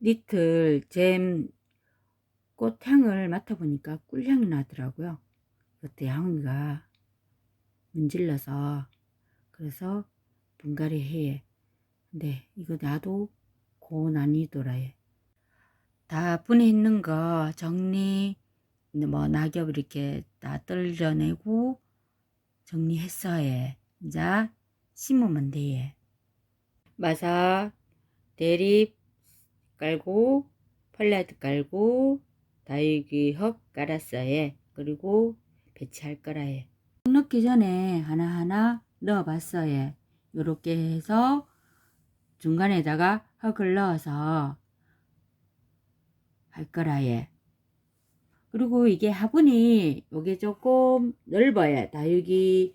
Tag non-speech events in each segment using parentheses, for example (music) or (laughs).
니틀 잼 꽃향을 맡아보니까 꿀향이 나더라고요. 그때 향기가 문질러서 그래서 분갈이 해. 근데 이거 나도 고난이도라 해. 다 분해 있는 거 정리 뭐 낙엽 이렇게 다 떨려내고 정리했어 해. 이제 심으면 돼. 마사 대립 깔고 펄라이트 깔고 다육이 흙 깔았어요. 그리고 배치할 거라요. 넣기 전에 하나하나 넣어봤어요. 요렇게 해서 중간에다가 흙을 넣어서 할 거라요. 그리고 이게 화분이 요게 조금 넓어요. 다육이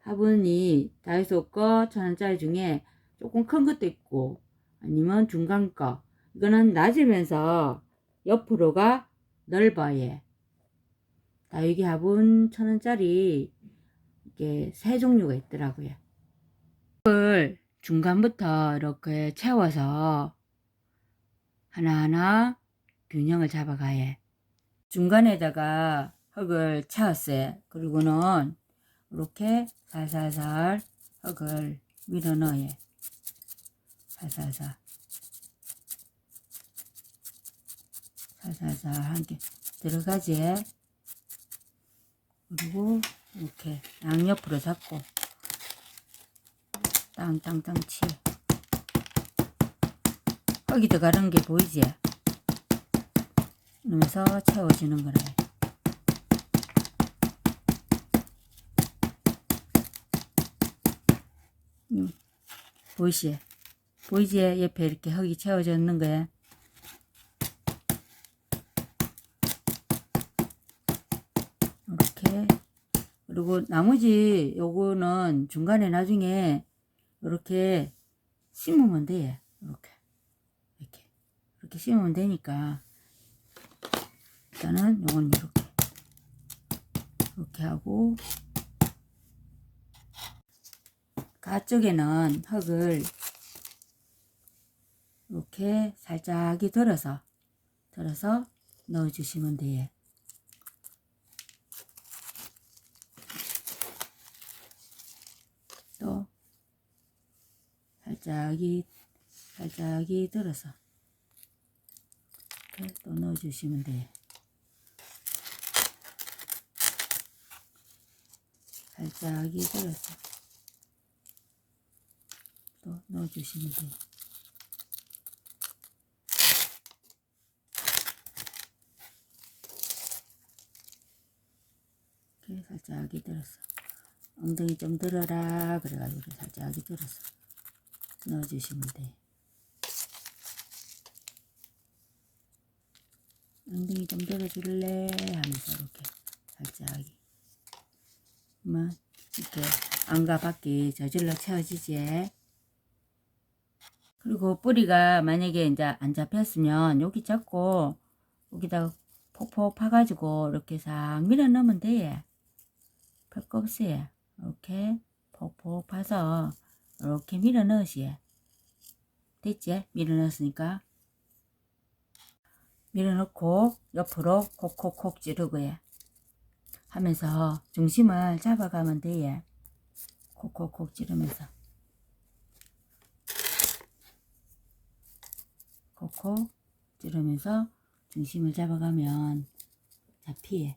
화분이 다이소 거 천원짜리 중에 조금 큰 것도 있고 아니면 중간 거 이거는 낮으면서 옆으로가 넓어요. 다육이 화분 천 원짜리 이게 세 종류가 있더라고요. 흙을 중간부터 이렇게 채워서 하나하나 균형을 잡아가요. 중간에다가 흙을 채웠어요. 그리고는 이렇게 살살살 흙을 밀어 넣어요. 살살살. 살살살 한개 들어가지. 그리고 이렇게 양옆으로 잡고 땅땅땅 치. 흙이 들어가는 게 보이지? 이러면서 채워지는 거래. 음, 보이시? 보이지? 옆에 이렇게 흙이 채워져 있는 거야. 이렇게 그리고 나머지 요거는 중간에 나중에 이렇게 심으면 돼. 이렇게. 이렇게. 이렇게 심으면 되니까. 일단은 요건 이렇게. 이렇게 하고. 가쪽에는 흙을 이렇게 살짝이 들어서 들어서 넣어주시면 돼요. 또 살짝이 살짝이 들어서 이렇게 또 넣어주시면 돼요. 살짝이 들어서 또 넣어주시면 돼요. 이렇게 살짝이 들어서 엉덩이 좀 들어라 그래가지고 살짝이 들어서 넣어주시면 돼. 엉덩이 좀 들어줄래 하면서 이렇게 살짝이 뭐 이렇게 안과 밖이 저절로 채워지지. 그리고 뿌리가 만약에 이제 안 잡혔으면 여기 잡고 여기다가 폭폭 파가지고 이렇게 싹 밀어 넣으면 돼. 별거 없어요. 이렇게 폭폭 파서 이렇게 밀어 넣으시. 됐지? 밀어 넣었으니까. 밀어 넣고 옆으로 콕콕콕 찌르고요. 하면서 중심을 잡아가면 돼요. 콕콕콕 찌르면서. 콕콕 찌르면서 중심을 잡아가면 잡히에.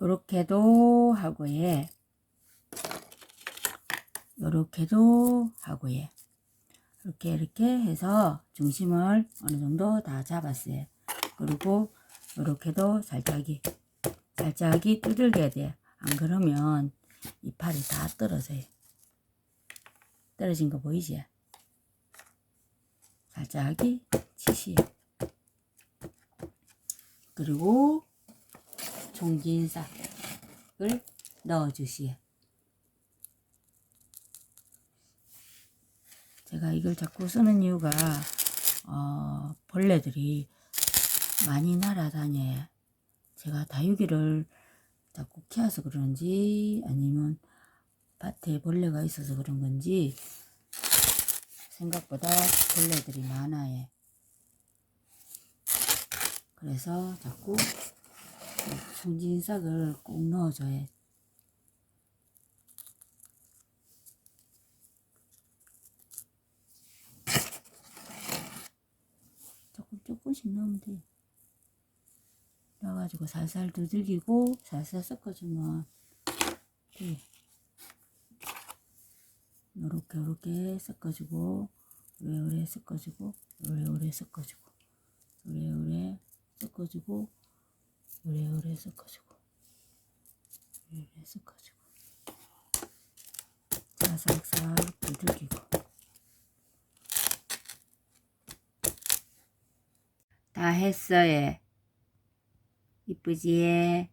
요렇게도 하고 예. 요렇게도 하고 예. 이렇게 이렇게 해서 중심을 어느 정도 다 잡았어요. 그리고 요렇게도 살짝이 살짝이 두들겨야 돼요. 안 그러면 이 팔이 다 떨어져요. 떨어진 거 보이지? 살짝이 치시. 그리고 종진삭을 넣어주시에. 제가 이걸 자꾸 쓰는 이유가 어, 벌레들이 많이 날아다녀요. 제가 다육이를 자꾸 키워서 그런지 아니면 밭에 벌레가 있어서 그런 건지 생각보다 벌레들이 많아요. 그래서 자꾸 송진삭을 꼭 넣어줘야 (laughs) 조금 조금씩 넣으면 돼. 넣어가지고 살살 두들기고 살살 섞어주면 돼. 요렇게 요렇게 섞어주고 오래오래 섞어주고 오래오래 섞어주고 오래오래 섞어주고 오래오래 섞어주고. 오래오래 섞어주고. 사삭삭 두들기고. 다 했어요. 이쁘지?